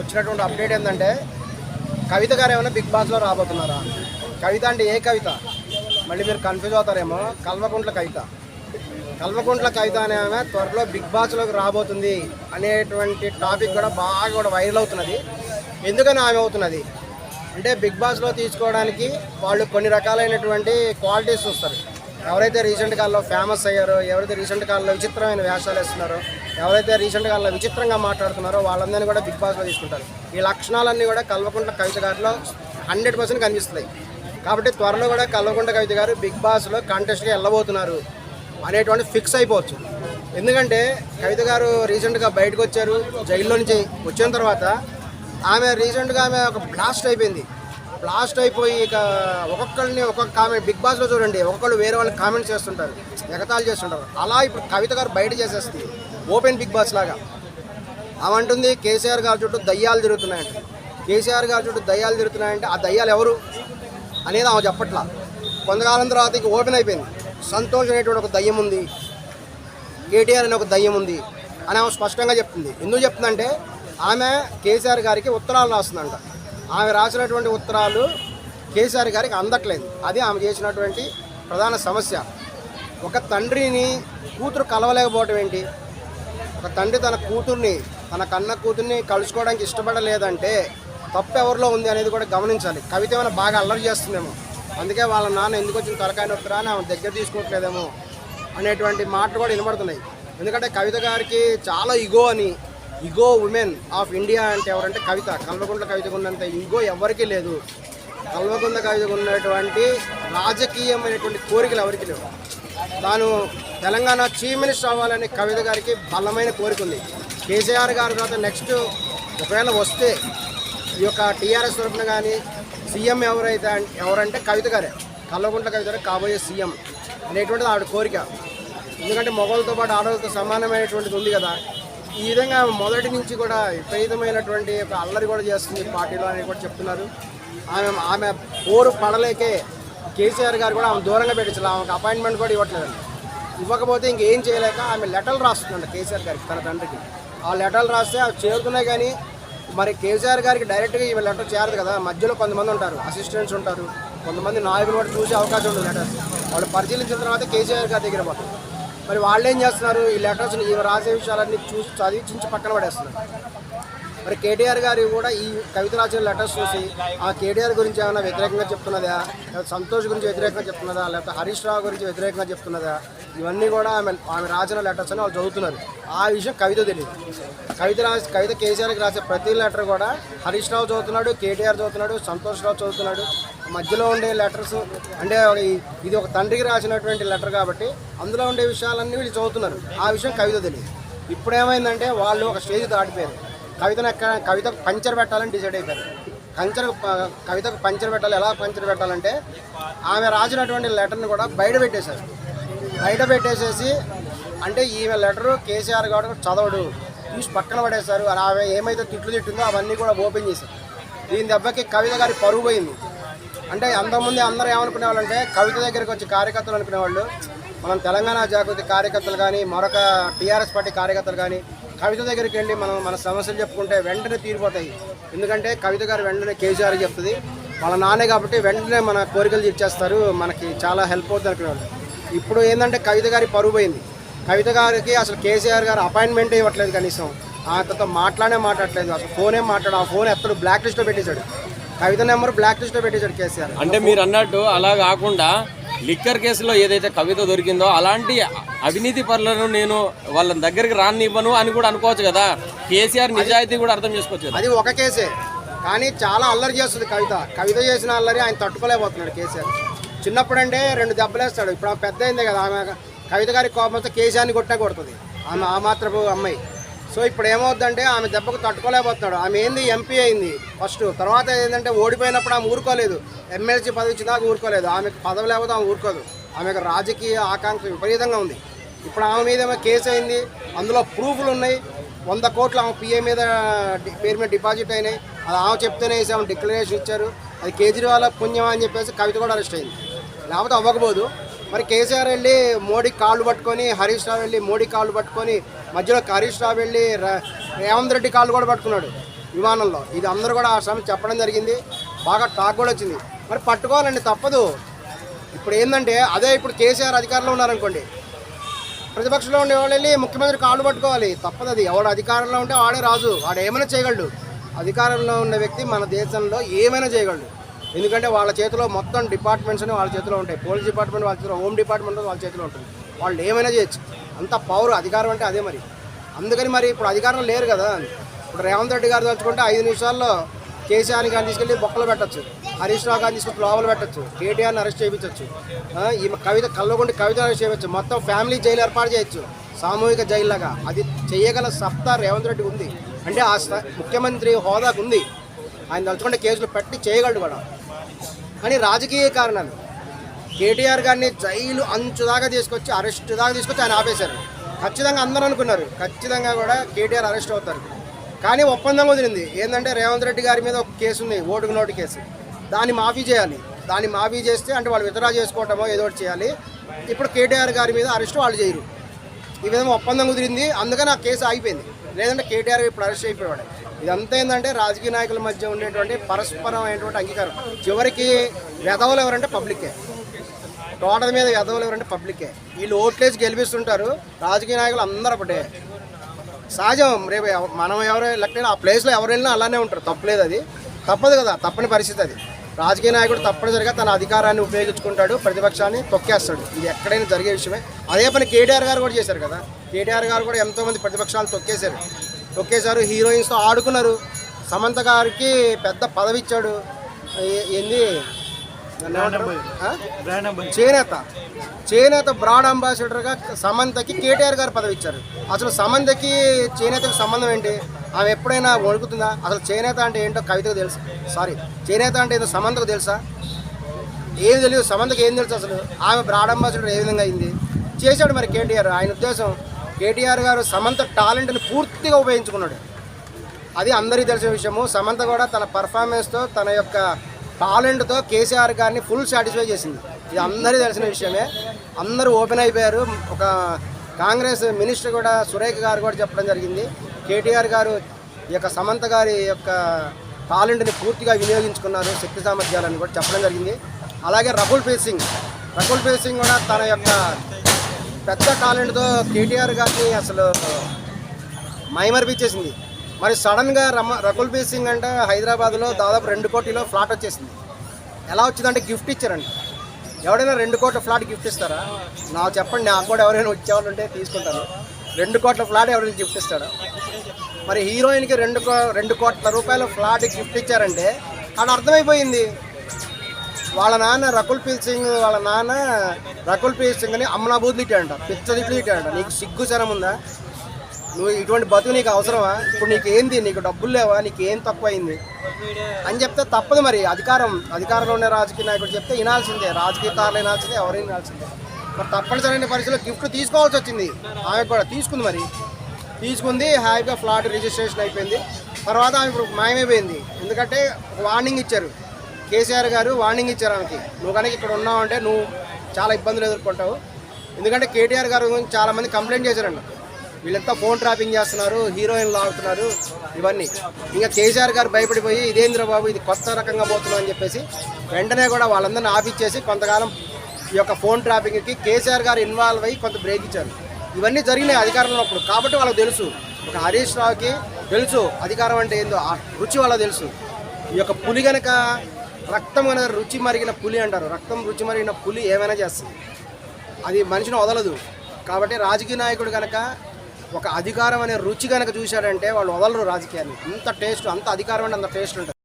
వచ్చినటువంటి అప్డేట్ ఏంటంటే కవిత గారు ఏమైనా బిగ్ బాస్లో రాబోతున్నారా? కవిత అంటే ఏ కవిత? మళ్ళీ మీరు కన్ఫ్యూజ్ అవుతారేమో కల్వకుంట్ల కవిత. కల్వకుంట్ల కవిత అనే ఆమె త్వరలో బిగ్ బాస్లోకి రాబోతుంది అనేటువంటి టాపిక్ కూడా బాగా కూడా వైరల్ అవుతున్నది. ఎందుకని ఆమె అవుతున్నది? అంటే బిగ్ బాస్లో తీసుకోవడానికి వాళ్ళు కొన్ని రకాలైనటువంటి క్వాలిటీస్ చూస్తారు. ఎవరైతే రీసెంట్ కాలంలో ఫేమస్ అయ్యారో ఎవరైతే రీసెంట్ కాలంలో విచిత్రమైన వేషాలు వేస్తున్నారో ఎవరైతే రీసెంట్గా అలా విచిత్రంగా మాట్లాడుతున్నారో వాళ్ళందరినీ కూడా బిగ్ బాస్లో తీసుకుంటారు. ఈ లక్షణాలన్నీ కూడా కల్వకుంట్ల కవిత గారిలో హండ్రెడ్ పర్సెంట్ కనిపిస్తున్నాయి. కాబట్టి త్వరలో కూడా కల్వకుంట్ల కవిత గారు బిగ్ బాస్లో కాంటెస్ట్గా వెళ్ళబోతున్నారు అనేటువంటి ఫిక్స్ అయిపోవచ్చు. ఎందుకంటే కవిత గారు రీసెంట్గా బయటకు వచ్చారు జైల్లో నుంచి వచ్చిన తర్వాత ఆమె రీసెంట్గా ఆమె ఒక బ్లాస్ట్ అయిపోయింది. బ్లాస్ట్ అయిపోయి ఇక ఒక్కొక్కరిని ఒక్కొక్క కామెంట్ బిగ్ బాస్లో చూడండి ఒక్కొక్కరు వేరే వాళ్ళు కామెంట్స్ చేస్తుంటారు ఎగతాలు చేస్తుంటారు. అలా ఇప్పుడు కవిత గారు బయట చేసేస్తుంది. ఓపెన్ బిగ్ బాస్ లాగా. అవంటుంది కేసీఆర్ గారి చుట్టూ దయ్యాలు తిరుగుతున్నాయంట. కేసీఆర్ గారి చుట్టూ దయ్యాలు తిరుగుతున్నాయంటే ఆ దయ్యాలు ఎవరు అనేది ఆమె చెప్పట్లా. కొంతకాలం తర్వాత ఇక ఓపెన్ అయిపోయింది. సంతోష్ అనేటువంటి ఒక దయ్యం ఉంది. కేటీఆర్ అనే ఒక దయ్యం ఉంది అని ఆమె స్పష్టంగా చెప్తుంది. ఎందుకు చెప్తుందంటే ఆమె కేసీఆర్ గారికి ఉత్తరాలు రాస్తుందంట. ఆమె రాసినటువంటి ఉత్తరాలు కేసీఆర్ గారికి అందట్లేదు. అది ఆమె చేసినటువంటి ప్రధాన సమస్య. ఒక తండ్రిని కూతురు కలవలేకపోవటం ఏంటి? ఒక తండ్రి తన కూతుర్ని తన కన్న కూతుర్ని కలుసుకోవడానికి ఇష్టపడలేదంటే తప్పు ఎవరిలో ఉంది అనేది కూడా గమనించాలి. కవిత ఏమైనా బాగా అల్లరి చేస్తుందేమో. అందుకే వాళ్ళ నాన్న ఎందుకు వచ్చిన తలకాయ నొప్పురా అని ఆమె దగ్గర తీసుకోవట్లేదేమో అనేటువంటి మాటలు కూడా వినబడుతున్నాయి. ఎందుకంటే కవిత గారికి చాలా ఇగో అని ఇగో ఉమెన్ ఆఫ్ ఇండియా అంటే ఎవరంటే కవిత. కల్వకుంట్ల కవితకు ఉన్నంత ఇగో ఎవరికీ లేదు. కల్వకుంట్ల కవితకు ఉన్నటువంటి రాజకీయమైనటువంటి కోరికలు ఎవరికి లేవు. తాను తెలంగాణ చీఫ్ మినిస్టర్ అవ్వాలని కవిత గారికి బలమైన కోరిక ఉంది. కేసీఆర్ గారి తర్వాత నెక్స్ట్ ఒకవేళ వస్తే ఈ యొక్క టీఆర్ఎస్ తరఫున కానీ సీఎం ఎవరైతే ఎవరంటే కవిత గారే కల్లగుంట కవిత గారు కాబోయే సీఎం అనేటువంటిది ఆవిడ కోరిక. ఎందుకంటే మొగలతో పాటు ఆడవాళ్ళతో సమానమైనటువంటిది ఉంది కదా. ఈ విధంగా మొదటి నుంచి కూడా విపరీతమైనటువంటి ఒక అల్లరి కూడా చేస్తుంది పార్టీలో అని కూడా చెప్తున్నారు. ఆమె ఆమె పోరు పడలేకే కేసీఆర్ గారు కూడా ఆమె దూరంగా పెట్టించాలి ఆమెకు అపాయింట్మెంట్ కూడా ఇవ్వట్లేదు ఇవ్వకపోతే ఇంకేం చేయలేక ఆమె లెటర్లు రాస్తుందంట కేసీఆర్ గారికి తన తండ్రికి. ఆ లెటర్లు రాస్తే అవి చేరుతున్నాయి కానీ మరి కేసీఆర్ గారికి డైరెక్ట్గా ఈమె లెటర్ చేరదు కదా. మధ్యలో కొంతమంది ఉంటారు అసిస్టెంట్స్ ఉంటారు. కొంతమంది నాయకులు కూడా చూసే అవకాశం ఉంటుంది లెటర్స్. వాళ్ళు పరిశీలించిన తర్వాత కేసీఆర్ గారి దగ్గర పోతారు. మరి వాళ్ళు ఏం చేస్తున్నారు? ఈ లెటర్స్ని ఇవి రాసే విషయాలన్నీ చూసి చదివి చించి పక్కన పడేస్తున్నారు. మరి కేటీఆర్ గారు కూడా ఈ కవిత రాసిన లెటర్స్ చూసి ఆ కేటీఆర్ గురించి ఏమైనా వ్యతిరేకంగా చెప్తున్నదా? సంతోష్ గురించి వ్యతిరేకంగా చెప్తున్నదా? లేకపోతే హరీష్ రావు గురించి వ్యతిరేకంగా చెప్తున్నదా? ఇవన్నీ కూడా ఆమె ఆమె రాసిన లెటర్స్ అని వాళ్ళు చదువుతున్నారు. ఆ విషయం కవిత తెలియదు. కవిత రాసి కవిత కేసీఆర్కి రాసే ప్రతి లెటర్ కూడా హరీష్ రావు చదువుతున్నాడు కేటీఆర్ చదువుతున్నాడు సంతోష్ రావు చదువుతున్నాడు. మధ్యలో ఉండే లెటర్స్ అంటే ఇది ఒక తండ్రికి రాసినటువంటి లెటర్ కాబట్టి అందులో ఉండే విషయాలన్నీ వీళ్ళు చదువుతున్నారు. ఆ విషయం కవిత తెలియదు. ఇప్పుడు ఏమైందంటే వాళ్ళు ఒక స్టేజ్ దాటిపోయారు. కవితను ఎక్కడ కవితకు పంచర్ పెట్టాలని డిసైడ్ అయిపోయారు. కంచర్ కవితకు పంచర్ పెట్టాలి ఎలా పంచర్ పెట్టాలంటే ఆమె రాసినటువంటి లెటర్ని కూడా బయట పెట్టేశారు. బయట పెట్టేసేసి అంటే ఈమె లెటరు కేసీఆర్ గారు చదవడు. చూసి పక్కన పడేశారు. ఆమె ఏమైతే తిట్లు తిట్టిందో అవన్నీ కూడా ఓపెన్ చేశారు. దీని దెబ్బకి కవిత గారి పరుగు పోయింది. అంటే అంతకుముందు అందరూ ఏమనుకునే వాళ్ళంటే కవిత దగ్గరికి వచ్చి కార్యకర్తలు అనుకునేవాళ్ళు. మనం తెలంగాణ జాగృతి కార్యకర్తలు కానీ మరొక టీఆర్ఎస్ పార్టీ కార్యకర్తలు కానీ కవిత దగ్గరికి వెళ్ళి మనం మన సమస్యలు చెప్పుకుంటే వెంటనే తీరిపోతాయి. ఎందుకంటే కవిత గారు వెంటనే కేసీఆర్ చెప్తుంది. వాళ్ళ నాన్నే కాబట్టి వెంటనే మన కోరికలు తీర్చేస్తారు. మనకి చాలా హెల్ప్ అవుతుంది అనుకునేవాళ్ళు. ఇప్పుడు ఏంటంటే కవిత గారి పరుగు పోయింది. కవిత గారికి అసలు కేసీఆర్ గారు అపాయింట్మెంట్ ఇవ్వట్లేదు కనీసం. ఆతతో మాట్లాడే మాట్లాడలేదు అసలు ఫోనే మాట్లాడు ఆ ఫోన్ ఎత్తడు బ్లాక్ లిస్ట్లో పెట్టేశాడు. కవిత నెంబర్ బ్లాక్ లిస్ట్లో పెట్టేశాడు కేసీఆర్. అంటే మీరు అన్నట్టు అలా కాకుండా లిక్కర్ కేసులో ఏదైతే కవిత దొరికిందో అలాంటి అవినీతి పరులను నేను వాళ్ళ దగ్గరికి రానివ్వను అని కూడా అనుకోవచ్చు కదా. కేసీఆర్ నిజాయితీ కూడా అర్థం చేసుకోవచ్చు అది ఒక కేసే. కానీ చాలా అల్లరి చేస్తుంది కవిత. కవిత చేసిన అల్లరి ఆయన తట్టుకోలేకపోతున్నాడు కేసీఆర్. చిన్నప్పుడు అంటే రెండు దెబ్బలేస్తాడు. ఇప్పుడు ఆమె పెద్ద అయిందే కదా ఆమె కవిత గారి కోపంతో కేశాన్ని కొట్టే కొడుతుంది. ఆమె ఆ మాత్రపు అమ్మాయి. సో ఇప్పుడు ఏమవుతుందంటే ఆమె దెబ్బకు తట్టుకోలేకపోతున్నాడు. ఆమె ఏంది? ఎంపీ అయింది ఫస్ట్. తర్వాత ఏంటంటే ఓడిపోయినప్పుడు ఆమె ఊరుకోలేదు. ఎమ్మెల్సీ పదవి ఇచ్చినాక ఊరుకోలేదు. ఆమెకు పదవి లేకపోతే ఆమె ఊరుకోదు. ఆమెకు రాజకీయ ఆకాంక్ష విపరీతంగా ఉంది. ఇప్పుడు ఆమె మీద ఏమో కేసు అయింది. అందులో ప్రూఫ్లు ఉన్నాయి. వంద కోట్లు ఆమె పిఏ మీద డి- పేరు మీద డిపాజిట్ అయినాయి. అది ఆమె చెప్తేనే వేసి ఆమె డిక్లరేషన్ ఇచ్చారు. అది కేజ్రీవాల్ పుణ్యం అని చెప్పేసి కవిత కూడా అరెస్ట్ అయింది. లేకపోతే అవ్వకపోదు. మరి కేసీఆర్ వెళ్ళి మోడీ కాళ్ళు పట్టుకొని హరీష్ రావు వెళ్ళి మోడీ కాళ్ళు పట్టుకొని మధ్యలో హరీష్ రావు వెళ్ళి ర- రేవంత్ రెడ్డి కాళ్ళు కూడా పట్టుకున్నాడు విమానంలో. ఇది అందరూ కూడా ఆ సమయం చెప్పడం జరిగింది. బాగా టాక్ కూడా వచ్చింది. మరి పట్టుకోవాలండి తప్పదు. ఇప్పుడు ఏంటంటే అదే ఇప్పుడు కేసీఆర్ అధికారంలో ఉన్నారనుకోండి. ప్రతిపక్షంలో ఉండే వాళ్ళు వెళ్ళి ముఖ్యమంత్రి కాళ్ళు పట్టుకోవాలి. తప్పదు అది. ఎవడు అధికారంలో ఉంటే వాడే రాజు. వాడు ఏమైనా చేయగలడు. అధికారంలో ఉన్న వ్యక్తి మన దేశంలో ఏమైనా చేయగలడు. ఎందుకంటే వాళ్ళ చేతిలో మొత్తం డిపార్ట్మెంట్స్ అని వాళ్ళ చేతిలో ఉంటాయి. పోలీస్ డిపార్ట్మెంట్ వాళ్ళ చేతిలో హోమ్ డిపార్ట్మెంట్ వాళ్ళ చేతిలో ఉంటుంది. వాళ్ళు ఏమైనా చేయొచ్చు. అంత పవర్ అధికారం అంటే అదే మరి. అందుకని మరి ఇప్పుడు అధికారం లేరు కదా. ఇప్పుడు రేవంత్ రెడ్డి గారు తలుచుకుంటే ఐదు నిమిషాల్లో కేసీఆర్ గారిని తీసుకెళ్ళి బొక్కలు పెట్టచ్చు. హరీష్ రావు గారిని తీసుకుని లోపల పెట్టచ్చు. కేటీఆర్ని అరెస్ట్ చేయించవచ్చు ఈ కవిత కళ్ళగొండి కవిత అరెస్ట్ చేయవచ్చు మొత్తం ఫ్యామిలీ జైలు ఏర్పాటు చేయొచ్చు. సామూహిక జైల్లాగా. అది చేయగల సత్తా రేవంత్ రెడ్డి ఉంది. అంటే ఆ ముఖ్యమంత్రి హోదాకు ఉంది. ఆయన తలుచుకుంటే కేసులు పెట్టి చేయగలడు కూడా కానీ రాజకీయ కారణాలు. కేటీఆర్ గారిని జైలు అంచు దాకా తీసుకొచ్చి అరెస్ట్ దాకా తీసుకొచ్చి ఆయన ఆపేశారు. ఖచ్చితంగా అందరూ అనుకున్నారు. ఖచ్చితంగా కూడా కేటీఆర్ అరెస్ట్ అవుతారు. కానీ ఒప్పందం కుదిరింది ఏంటంటే రేవంత్ రెడ్డి గారి మీద ఒక కేసు ఉంది ఓటుకు నోటు కేసు. దాన్ని మాఫీ చేయాలి. దాన్ని మాఫీ చేస్తే అంటే వాళ్ళు విత్డ్రా చేసుకోవటమో ఏదో ఒకటి చేయాలి. ఇప్పుడు కేటీఆర్ గారి మీద అరెస్ట్ వాళ్ళు చేయరు. ఈ విధంగా ఒప్పందం కుదిరింది. అందుకని ఆ కేసు ఆగిపోయింది. లేదంటే కేటీఆర్ ఇప్పుడు అరెస్ట్ అయిపోయాడు ఇదంతా ఏంటంటే రాజకీయ నాయకుల మధ్య ఉండేటువంటి పరస్పరమైనటువంటి అంగీకారం. చివరికి వెధవలు ఎవరంటే పబ్లికే. టోటల్ మీద వెధవలు ఎవరంటే పబ్లికే. వీళ్ళు ఓట్లేసి గెలిపిస్తుంటారు. రాజకీయ నాయకులు అందరూ ఒకటే. సహజం. రేపు మనం ఎవరు ఎలక్ట్ ఆ ప్లేస్లో ఎవరు వెళ్ళినా అలానే ఉంటారు. తప్పలేదు అది. తప్పదు కదా. తప్పని పరిస్థితి అది. రాజకీయ నాయకుడు తప్పనిసరిగా తన అధికారాన్ని ఉపయోగించుకుంటాడు. ప్రతిపక్షాన్ని తొక్కేస్తాడు. ఇది ఎక్కడైనా జరిగే విషయమే. అదే పని కేటీఆర్ గారు కూడా చేశారు కదా. కేటీఆర్ గారు కూడా ఎంతోమంది ప్రతిపక్షాలు తొక్కేశారు. తొక్కేశారు హీరోయిన్స్తో ఆడుకున్నారు. సమంత గారికి పెద్ద పదవి ఇచ్చాడు ఏంది? చేనేత. చేనేత బ్రాడ్ అంబాసిడర్గా సమంతకి కేటీఆర్ గారు పదవి ఇచ్చారు అసలు సమంతకి చేనేతకి సంబంధం ఏంటి? ఆమె ఎప్పుడైనా వణుకుతుందా? అసలు చేనేత అంటే ఏంటో కవితకు తెలుసు. సారీ చేనేత అంటే ఏంటో సమంతకు తెలుసా? ఏం తెలియదు సమంతకి ఏం తెలుసు అసలు? ఆమె బ్రాడ్ అంబాసిడర్ ఏ విధంగా అయింది? చేశాడు మరి కేటీఆర్. ఆయన ఉద్దేశం కేటీఆర్ గారు సమంత టాలెంట్ని పూర్తిగా ఉపయోగించుకున్నాడు. అది అందరికీ తెలిసిన విషయము. సమంత కూడా తన పర్ఫార్మెన్స్తో తన యొక్క టాలెంట్తో కేసీఆర్ గారిని ఫుల్ సాటిస్ఫై చేసింది. ఇది అందరికీ తెలిసిన విషయమే. అందరూ ఓపెన్ అయిపోయారు. ఒక కాంగ్రెస్ మినిస్టర్ కూడా సురేఖ గారు కూడా చెప్పడం జరిగింది. కేటీఆర్ గారు ఈ యొక్క సమంత గారి యొక్క టాలెంట్ని పూర్తిగా వినియోగించుకున్నారు. శక్తి సామర్థ్యాలను కూడా చెప్పడం జరిగింది. అలాగే రకుల్ ప్రీత్ సింగ్. రకుల్ ప్రీత్ సింగ్ కూడా తన యొక్క పెద్ద టాలెంట్తో కేటీఆర్ గారిని అసలు మైమర్పించేసింది మరి సడన్గా రమ రకుల్ ప్రీత్ సింగ్ అంటే హైదరాబాద్లో దాదాపు రెండు కోటిలో ఫ్లాట్ వచ్చేసింది. ఎలా వచ్చిందంటే గిఫ్ట్ ఇచ్చారండి ఎవడైనా రెండు కోట్ల ఫ్లాట్ గిఫ్ట్ ఇస్తారా? నాకు చెప్పండి నాకు కూడా ఎవరైనా వచ్చేవాళ్ళు ఉంటే తీసుకుంటాను. రెండు కోట్ల ఫ్లాట్ ఎవరైనా గిఫ్ట్ ఇస్తారా? మరి హీరోయిన్కి రెండు కో రెండు కోట్ల రూపాయల ఫ్లాట్ గిఫ్ట్ ఇచ్చారంటే అక్కడ అర్థమైపోయింది. వాళ్ళ నాన్న రకుల్ ప్రీత్ సింగ్ వాళ్ళ నాన్న రకుల్ ప్రీత్ సింగ్ అని అమ్మనా బూతులు ఇట్టాడంట పిచ్చ ఇట్టాడంట నీకు సిగ్గు శరం ఉందా? నువ్వు ఇటువంటి బతుకు నీకు అవసరమా? ఇప్పుడు నీకు ఏంది? నీకు డబ్బులు లేవా? నీకు ఏం తక్కువైంది? అని చెప్తే తప్పదు మరి. అధికారం అధికారంలో ఉన్న రాజకీయ నాయకుడు చెప్తే వినాల్సిందే. రాజకీయ తారలు వినాల్సిందే ఎవరైనా వినాల్సిందే. మరి తప్పనిసరైన పరిస్థితిలో గిఫ్ట్ తీసుకోవాల్సి వచ్చింది. ఆమె కూడా తీసుకుంది మరి. తీసుకుంది హ్యాపీగా ఫ్లాట్ రిజిస్ట్రేషన్ అయిపోయింది. తర్వాత ఆమె ఇప్పుడు మాయమైపోయింది. ఎందుకంటే ఒక వార్నింగ్ ఇచ్చారు. కేసీఆర్ గారు వార్నింగ్ ఇచ్చారు ఆమెకి. నువ్వు కనుక ఇక్కడ ఉన్నావు అంటే నువ్వు చాలా ఇబ్బందులు ఎదుర్కొంటావు. ఎందుకంటే కేటీఆర్ గారు గురించి చాలామంది కంప్లైంట్ చేశారండి. వీళ్ళంతా ఫోన్ ట్రాపింగ్ చేస్తున్నారు హీరోయిన్లు ఆడుతున్నారు ఇవన్నీ. ఇంకా కేసీఆర్ గారు భయపడిపోయి ఇదేంద్ర బాబు ఇది కొత్త రకంగా పోతున్నా అని చెప్పేసి వెంటనే కూడా వాళ్ళందరినీ ఆపిచ్చేసి కొంతకాలం ఈ యొక్క ఫోన్ ట్రాపింగ్కి కేసీఆర్ గారు ఇన్వాల్వ్ అయ్యి కొంత బ్రేక్ ఇచ్చారు. ఇవన్నీ జరిగినాయి అధికారంలో అప్పుడు. కాబట్టి వాళ్ళకి తెలుసు. ఒక హరీష్ రావుకి తెలుసు అధికారం అంటే ఏందో. ఆ రుచి వాళ్ళకి తెలుసు. ఈ యొక్క పులి గనక రక్తం అనేది రుచి మరిగిన పులి అంటారు. రక్తం రుచి మరిగిన పులి ఏమైనా చేస్తుంది. అది మనిషిని వదలదు. కాబట్టి రాజకీయ నాయకుడు కనుక ఒక అధికారం అనే రుచి కనుక చూశాడంటే వాళ్ళు వదలరు రాజకీయాన్ని. అంత టేస్ట్ అంత అధికారం అంటే అంత టేస్ట్ ఉంటుంది.